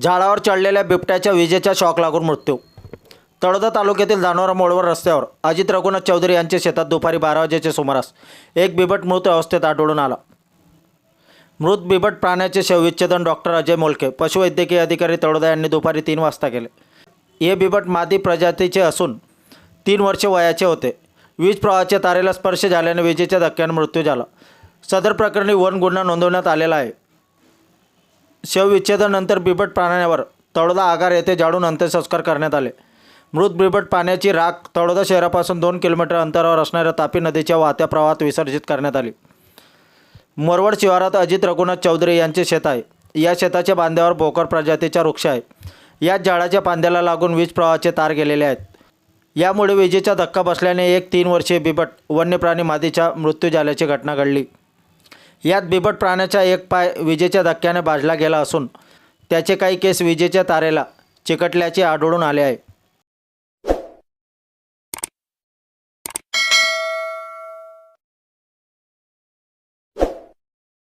झाडावर चढलेल्या बिबट्याच्या विजेचा शॉक लागून मृत्यू. तळोदा तालुक्यातील जानोरा मोडवर रस्त्यावर अजित रघुनाथ चौधरी यांच्या शेतात दुपारी बारा वाजेच्या सुमारास एक बिबट मृत अवस्थेत आढळून आला. मृत बिबट प्राण्याचे शवविच्छेदन डॉक्टर अजय मोलके पशुवैद्यकीय अधिकारी तळोदा यांनी दुपारी तीन वाजता केले. हे बिबट मादी प्रजातीचे असून तीन वर्षे वयाचे होते. वीज प्रवाहाच्या तारेला स्पर्श झाल्याने विजेच्या धक्क्याने मृत्यू झाला. सदर प्रकरणी वन गुन्हा नोंदवण्यात आलेला आहे. शवविच्छेदनानंतर बिबट प्राण्यावर तळोदा आगार येथे जाळून अंत्यसंस्कार करण्यात आले. मृत बिबट पाण्याची राख तळोदा शहरापासून दोन किलोमीटर अंतरावर असणाऱ्या तापी नदीच्या वाहत्या प्रवाहात विसर्जित करण्यात आली. मोरवड शिवारात अजित रघुनाथ चौधरी यांचे शेत आहे. या शेताच्या बांध्यावर भोकर प्रजातीचा वृक्ष आहे. याच झाडाच्या बांध्याला लागून वीज प्रवाहाचे तार गेलेले आहेत. यामुळे विजेचा धक्का बसल्याने एक तीन वर्षीय बिबट वन्यप्राणी मादीचा मृत्यू झाल्याची घटना घडली. यात बिबट प्राण्याचा एक पाय विजेच्या धक्क्याने भाजला गेला असून त्याचे काही केस विजेच्या तारेला चिकटल्याचे आढळून आले आहे.